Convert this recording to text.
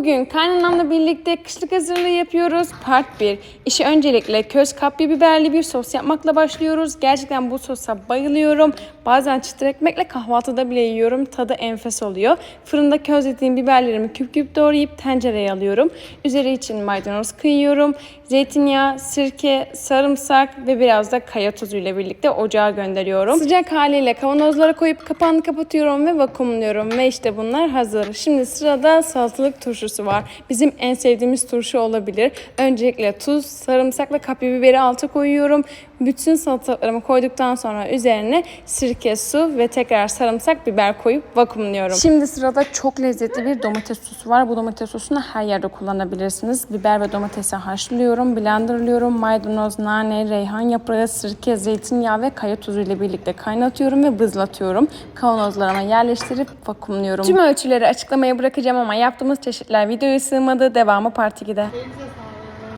Bugün kaynanamla birlikte kışlık hazırlığı yapıyoruz. Part 1. İşe öncelikle köz kapya biberli bir sos yapmakla başlıyoruz. Gerçekten bu sosa bayılıyorum. Bazen çıtır ekmekle kahvaltıda bile yiyorum. Tadı enfes oluyor. Fırında közlediğim biberlerimi küp küp doğrayıp tencereye alıyorum. Üzeri için maydanoz kıyıyorum. Zeytinyağı, sirke, sarımsak ve biraz da kaya tuzu ile birlikte ocağa gönderiyorum. Sıcak haliyle kavanozlara koyup kapağını kapatıyorum ve vakumluyorum. Ve işte bunlar hazır. Şimdi sırada salatalık turşusu var. Bizim en sevdiğimiz turşu olabilir. Öncelikle tuz, sarımsak ve kapya biberi alta koyuyorum. Bütün salatalıklarımı koyduktan sonra üzerine sirke, su ve tekrar sarımsak, biber koyup vakumluyorum. Şimdi sırada çok lezzetli bir domates sosu var. Bu domates sosunu her yerde kullanabilirsiniz. Biber ve domatesi haşlıyorum, blenderlıyorum. Maydanoz, nane, reyhan yaprağı, sirke, zeytinyağı ve kaya tuzu ile birlikte kaynatıyorum ve bızlatıyorum. Kavanozlarıma yerleştirip vakumluyorum. Tüm ölçüleri açıklamaya bırakacağım ama yaptığımız çeşitler videoya sığmadı. Devamı part 2'de.